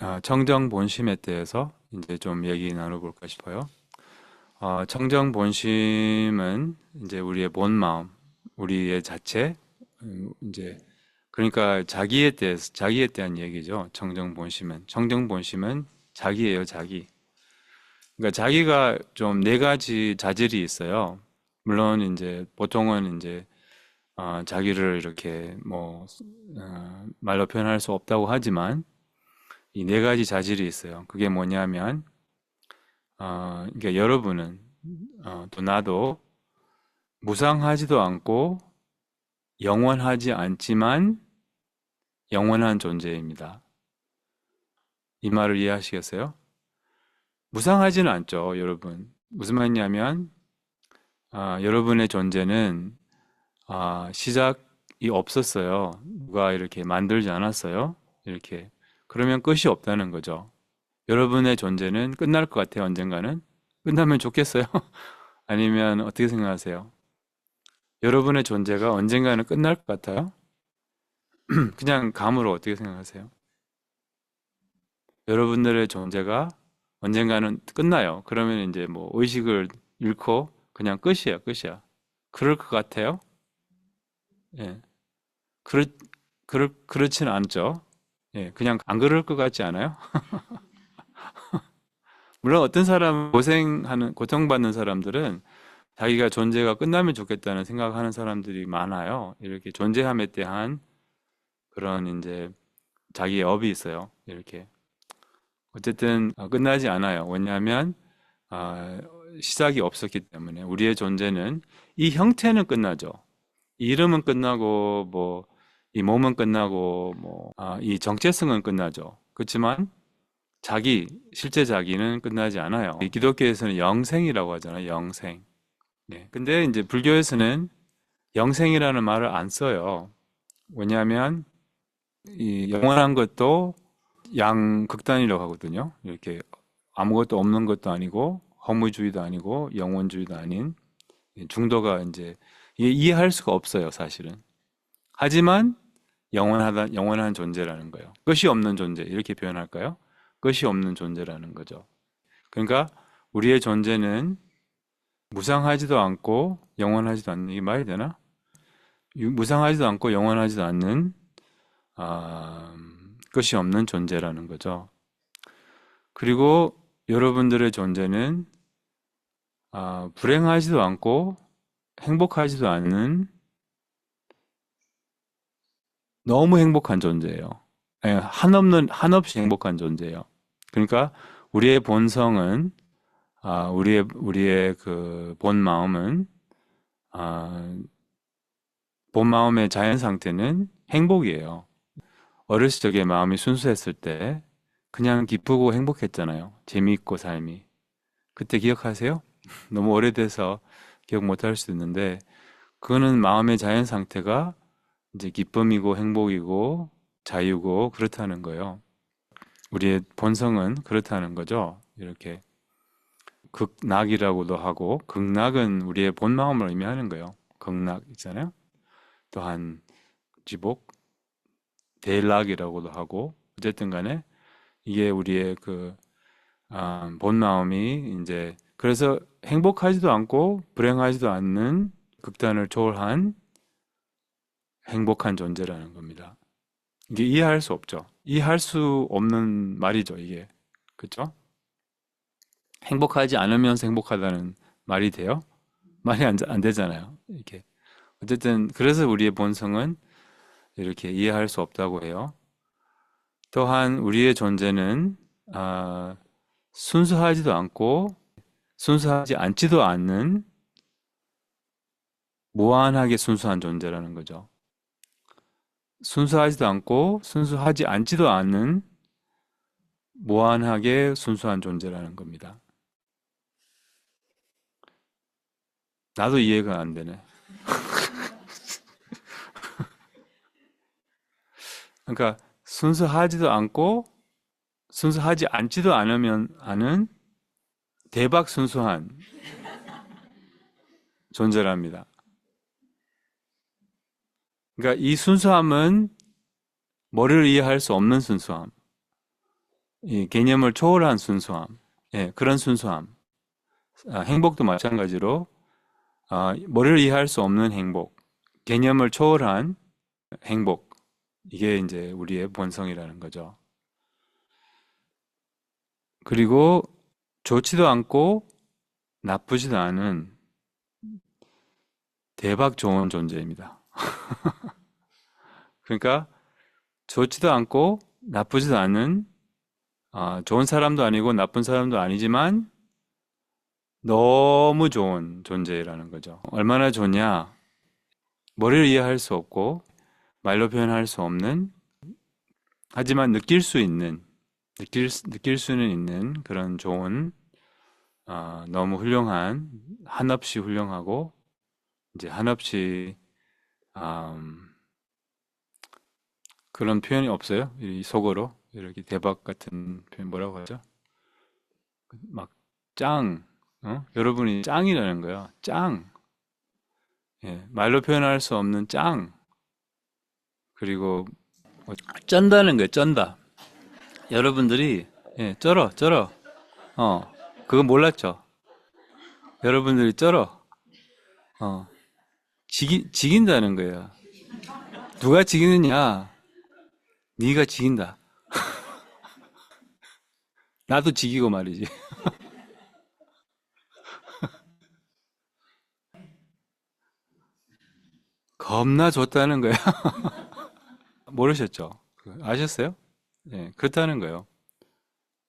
아, 청정 본심에 대해서 이제 좀 얘기 나눠볼까 싶어요. 어, 청정 본심은 이제 우리의 본 마음, 우리의 자체, 음, 이제 그러니까 자기에 대해서 자기에 대한 얘기죠. 청정 본심은 청정 본심은 자기예요, 자기. 그러니까 자기가 좀 네 가지 자질이 있어요. 물론 이제 보통은 이제 어, 자기를 이렇게 뭐 어, 말로 표현할 수 없다고 하지만 이 네 가지 자질이 있어요. 그게 뭐냐면 어, 그러니까 여러분은 어, 또 나도 무상하지도 않고 영원하지 않지만 영원한 존재입니다. 이 말을 이해하시겠어요? 무상하지는 않죠, 여러분. 무슨 말이냐면 아, 여러분의 존재는 아, 시작이 없었어요. 누가 이렇게 만들지 않았어요. 이렇게. 그러면 끝이 없다는 거죠. 여러분의 존재는 끝날 것 같아요, 언젠가는. 끝나면 좋겠어요? 아니면 어떻게 생각하세요? 여러분의 존재가 언젠가는 끝날 것 같아요? 그냥 감으로 어떻게 생각하세요? 여러분들의 존재가 언젠가는 끝나요. 그러면 이제 뭐 의식을 잃고 그냥 끝이야, 끝이야. 그럴 것 같아요? 예. 그렇, 그렇, 그렇지는 않죠. 예, 그냥 안 그럴 것 같지 않아요? 물론 어떤 사람은 고생하는, 고통받는 사람들은 자기가 존재가 끝나면 좋겠다는 생각하는 사람들이 많아요. 이렇게 존재함에 대한 그런 이제 자기의 업이 있어요. 이렇게. 어쨌든 어, 끝나지 않아요. 왜냐하면 아, 시작이 없었기 때문에 우리의 존재는 이 형태는 끝나죠. 이 이름은 끝나고 뭐 이 몸은 끝나고 뭐 아, 이 정체성은 끝나죠. 그렇지만 자기 실제 자기는 끝나지 않아요. 이 기독교에서는 영생이라고 하잖아요. 영생. 네. 근데 이제 불교에서는 영생이라는 말을 안 써요. 왜냐하면 이 영원한 것도 양극단이라고 하거든요. 이렇게 아무것도 없는 것도 아니고 허무주의도 아니고 영원주의도 아닌 중도가 이제 이해할 수가 없어요, 사실은. 하지만 영원하다, 영원한 존재라는 거예요. 끝이 없는 존재, 이렇게 표현할까요? 끝이 없는 존재라는 거죠. 그러니까 우리의 존재는 무상하지도 않고 영원하지도 않는, 이게 말이 되나? 무상하지도 않고 영원하지도 않는, 아, 끝이 없는 존재라는 거죠. 그리고 여러분들의 존재는 아, 불행하지도 않고 행복하지도 않는 너무 행복한 존재예요. 예, 한없는 한없이 행복한 존재예요. 그러니까 우리의 본성은 아, 우리의 우리의 그 본 마음은 아, 본 마음의 자연 상태는 행복이에요. 어렸을 적에 마음이 순수했을 때 그냥 기쁘고 행복했잖아요. 재미있고 삶이. 그때 기억하세요? 너무 오래돼서 기억 못 할 수도 있는데 그거는 마음의 자연 상태가 이제 기쁨이고 행복이고 자유고 그렇다는 거예요. 우리의 본성은 그렇다는 거죠. 이렇게 극락이라고도 하고 극락은 우리의 본 마음을 의미하는 거예요. 극락 있잖아요. 또한 지복 대락이라고도 하고 어쨌든 간에 이게 우리의 그 아, 본 마음이 이제 그래서 행복하지도 않고 불행하지도 않는 극단을 초월한 행복한 존재라는 겁니다. 이게 이해할 수 없죠. 이해할 수 없는 말이죠, 이게. 그렇죠? 행복하지 않으면서 행복하다는 말이 돼요? 말이 안, 안 되잖아요. 이렇게. 어쨌든 그래서 우리의 본성은 이렇게 이해할 수 없다고 해요. 또한 우리의 존재는 아, 순수하지도 않고 순수하지 않지도 않는 무한하게 순수한 존재라는 거죠. 순수하지도 않고 순수하지 않지도 않는 무한하게 순수한 존재라는 겁니다. 나도 이해가 안 되네. 그러니까 순수하지도 않고 순수하지 않지도 않으면 아는 대박 순수한 존재랍니다. 그러니까 이 순수함은 머리를 이해할 수 없는 순수함. 이 개념을 초월한 순수함, 예, 그런 순수함. 아, 행복도 마찬가지로 아, 머리를 이해할 수 없는 행복, 개념을 초월한 행복. 이게 이제 우리의 본성이라는 거죠. 그리고 좋지도 않고 나쁘지도 않은 대박 좋은 존재입니다. 그러니까 좋지도 않고 나쁘지도 않은 아, 좋은 사람도 아니고 나쁜 사람도 아니지만 너무 좋은 존재라는 거죠. 얼마나 좋냐? 머리를 이해할 수 없고 말로 표현할 수 없는 하지만 느낄 수 있는 느낄, 수- 느낄 수는 있는 그런 좋은 아, 너무 훌륭한 한없이 훌륭하고 이제 한없이 음, 그런 표현이 없어요. 이 속어로 이렇게 대박 같은 표현 뭐라고 하죠? 막 짱, 어? 여러분이 짱이라는 거야. 짱. 예, 말로 표현할 수 없는 짱. 그리고 뭐 쩐다는 거예요. 쩐다. 여러분들이 예, 쩔어, 쩔어. 어, 그거 몰랐죠? 여러분들이 쩔어. 어, 지기, 지긴다는 거예요. 누가 지기느냐? 네가 지긴다. 나도 지기고 말이지. 겁나 좋다는 거야. 모르셨죠? 그, 아셨어요? 예, 그렇다는 거예요.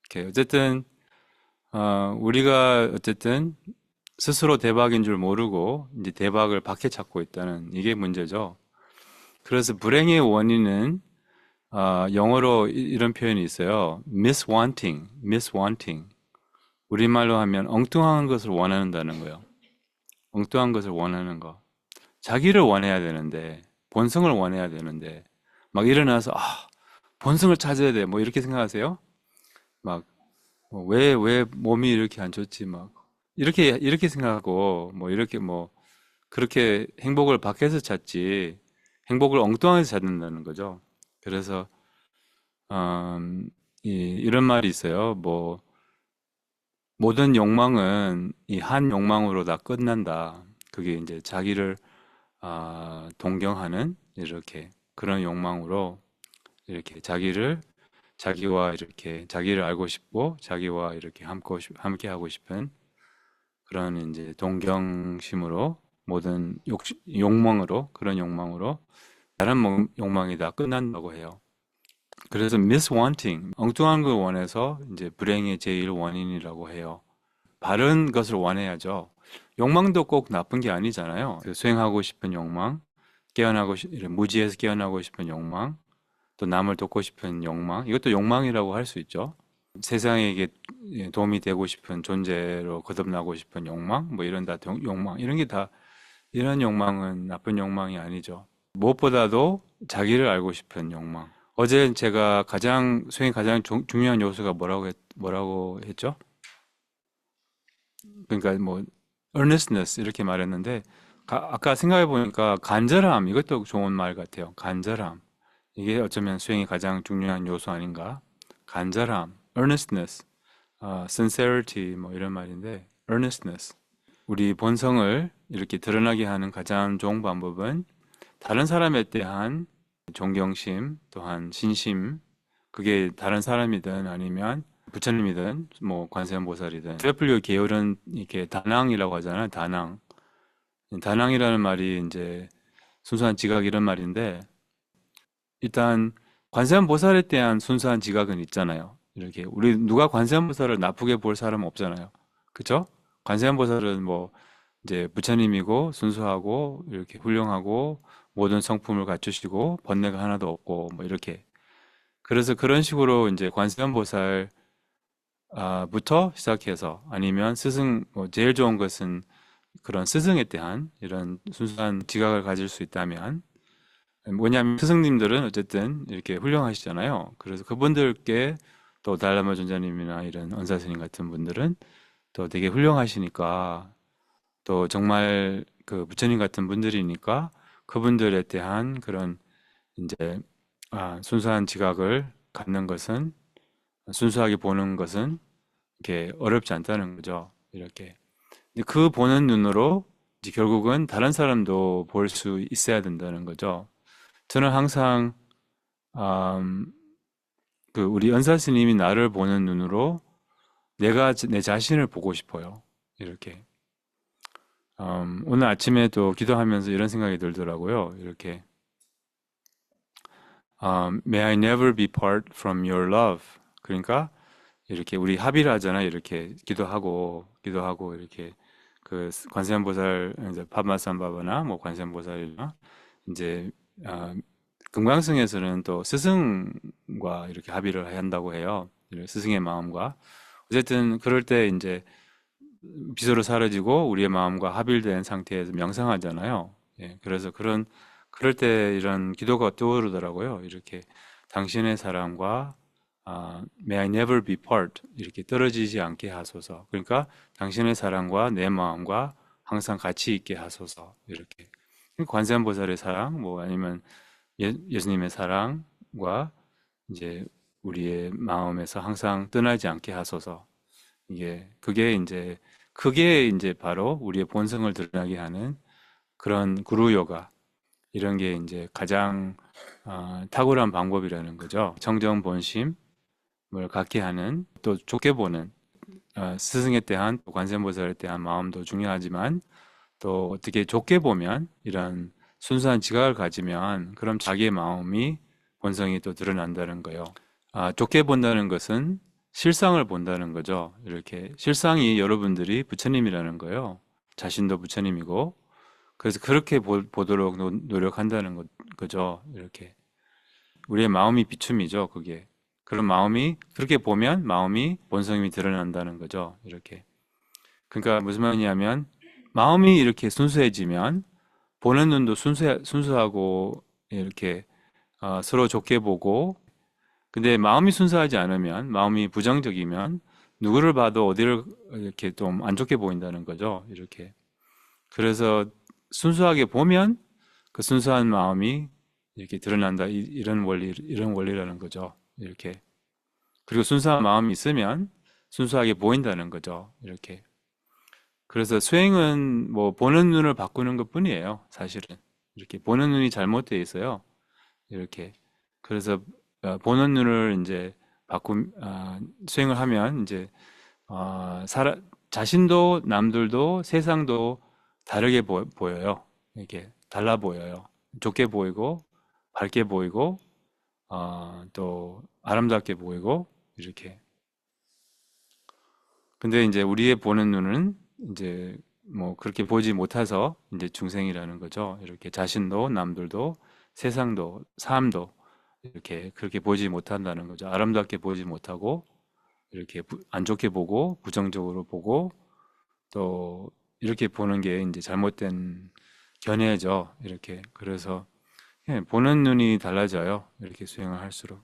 이렇게 어쨌든 어, 우리가 어쨌든 스스로 대박인 줄 모르고 이제 대박을 박해 찾고 있다는 이게 문제죠. 그래서 불행의 원인은 아, 영어로 이- 이런 표현이 있어요. miswanting, miswanting. 우리말로 하면 엉뚱한 것을 원한다는 거예요. 엉뚱한 것을 원하는 거. 자기를 원해야 되는데, 본성을 원해야 되는데, 막 일어나서, 아, 본성을 찾아야 돼. 뭐 이렇게 생각하세요? 막, 뭐 왜, 왜 몸이 이렇게 안 좋지? 막, 이렇게, 이렇게 생각하고, 뭐 이렇게 뭐, 그렇게 행복을 밖에서 찾지, 행복을 엉뚱하게 찾는다는 거죠. 그래서 음, 이, 이런 말이 있어요. 뭐 모든 욕망은 이 한 욕망으로 다 끝난다. 그게 이제 자기를 아, 동경하는 이렇게 그런 욕망으로 이렇게 자기를 자기와 이렇게 자기를 알고 싶고 자기와 이렇게 함께 하고 싶은 그런 이제 동경심으로 모든 욕, 욕망으로 그런 욕망으로 다른 목- 욕망이 다 끝난다고 해요. 그래서 miswanting, 엉뚱한 걸 원해서 이제 불행의 제일 원인이라고 해요. 바른 것을 원해야죠. 욕망도 꼭 나쁜 게 아니잖아요. 그 수행하고 싶은 욕망, 깨어나고 싶, 무지에서 깨어나고 싶은 욕망, 또 남을 돕고 싶은 욕망, 이것도 욕망이라고 할 수 있죠. 세상에게 도움이 되고 싶은 존재로 거듭나고 싶은 욕망, 뭐 이런 다 동- 욕망, 이런 게 다 이런 욕망은 나쁜 욕망이 아니죠. 무엇보다도 자기를 알고 싶은 욕망. 어제 제가 가장 수행의 가장 중- 중요한 요소가 뭐라고 했, 뭐라고 했죠? 그러니까 뭐 earnestness 이렇게 말했는데 가- 아까 생각해 보니까 간절함 이것도 좋은 말 같아요. 간절함 이게 어쩌면 수행의 가장 중요한 요소 아닌가? 간절함, earnestness, 아, sincerity 뭐 이런 말인데 earnestness 우리 본성을 이렇게 드러나게 하는 가장 좋은 방법은 다른 사람에 대한 존경심, 또한 신심, 그게 다른 사람이든 아니면 부처님이든 뭐 관세음보살이든 트래플류 계열은 이렇게 다낭이라고 하잖아요. 다낭. 다낭이라는 말이 이제 순수한 지각 이런 말인데 일단 관세음보살에 대한 순수한 지각은 있잖아요. 이렇게 우리 누가 관세음보살을 나쁘게 볼 사람은 없잖아요. 그쵸? 관세음보살은 뭐 이제 부처님이고 순수하고 이렇게 훌륭하고 모든 성품을 갖추시고 번뇌가 하나도 없고 뭐 이렇게 그래서 그런 식으로 이제 관세음보살 아, 부터 시작해서 아니면 스승 뭐 제일 좋은 것은 그런 스승에 대한 이런 순수한 지각을 가질 수 있다면 뭐냐면 스승님들은 어쨌든 이렇게 훌륭하시잖아요. 그래서 그분들께 또 달라마 존자님이나 이런 은사 스님 같은 분들은 또 되게 훌륭하시니까 또 정말 그 부처님 같은 분들이니까 그분들에 대한 그런 이제 아, 순수한 지각을 갖는 것은 순수하게 보는 것은 이렇게 어렵지 않다는 거죠. 이렇게. 그 보는 눈으로 이제 결국은 다른 사람도 볼 수 있어야 된다는 거죠. 저는 항상 음, 그 우리 은사 스님이 나를 보는 눈으로 내가 내 자신을 보고 싶어요. 이렇게. 음, 오늘 아침에도 기도하면서 이런 생각이 들더라고요. 이렇게. 음, May I never be part from your love. 그러니까 이렇게 우리 합의를 하잖아요. 이렇게 기도하고 기도하고 이렇게 그 관세음보살 이제 파마산바바나 뭐 관세음보살이나 이제 아, 금강승에서는 또 스승과 이렇게 합의를 한다고 해요. 스승의 마음과 어쨌든 그럴 때 이제 비서로 사라지고 우리의 마음과 합일된 상태에서 명상하잖아요. 예, 그래서 그런 그럴 때 이런 기도가 떠오르더라고요. 이렇게 당신의 사랑과 아, May I never be part 이렇게 떨어지지 않게 하소서. 그러니까 당신의 사랑과 내 마음과 항상 같이 있게 하소서. 이렇게 관세음보살의 사랑, 뭐 아니면 예, 예수님의 사랑과 이제 우리의 마음에서 항상 떠나지 않게 하소서. 이게 그게 이제 그게 이제 바로 우리의 본성을 드러나게 하는 그런 구루 요가 이런 게 이제 가장 어, 탁월한 방법이라는 거죠. 정정 본심을 갖게 하는 또 좋게 보는 어, 스승에 대한 관세음보살에 대한 마음도 중요하지만 또 어떻게 좋게 보면 이런 순수한 지각을 가지면 그럼 자기의 마음이 본성이 또 드러난다는 거예요. 아, 좋게 본다는 것은 실상을 본다는 거죠. 이렇게 실상이 여러분들이 부처님이라는 거예요. 자신도 부처님이고 그래서 그렇게 보, 도록 노력한다는 거, 거죠. 이렇게 우리의 마음이 비춤이죠. 그게 그런 마음이 그렇게 보면 마음이 본성이 드러난다는 거죠. 이렇게 그러니까 무슨 말이냐면 마음이 이렇게 순수해지면 보는 눈도 순수 순수하고 이렇게 어, 서로 좋게 보고 근데 마음이 순수하지 않으면 마음이 부정적이면 누구를 봐도 어디를 이렇게 좀 안 좋게 보인다는 거죠. 이렇게 그래서 순수하게 보면 그 순수한 마음이 이렇게 드러난다 이, 런 원리 이런 원리라는 거죠. 이렇게 그리고 순수한 마음이 있으면 순수하게 보인다는 거죠. 이렇게 그래서 수행은 뭐 보는 눈을 바꾸는 것 뿐이에요. 사실은. 이렇게 보는 눈이 잘못되어 있어요. 이렇게. 그래서 어, 보는 눈을 이제 바꾸 어, 수행을 하면 이제 어, 살아, 자신도 남들도 세상도 다르게 보, 보여요. 이렇게 달라 보여요. 좋게 보이고 밝게 보이고 어, 또 아름답게 보이고 이렇게. 근데 이제 우리의 보는 눈은 이제 뭐 그렇게 보지 못해서 이제 중생이라는 거죠. 이렇게 자신도 남들도 세상도 삶도 이렇게 그렇게 보지 못한다는 거죠. 아름답게 보지 못하고 이렇게 안 좋게 보고 부정적으로 보고 또 이렇게 보는 게 이제 잘못된 견해죠. 이렇게 그래서 예, 보는 눈이 달라져요. 이렇게 수행을 할수록.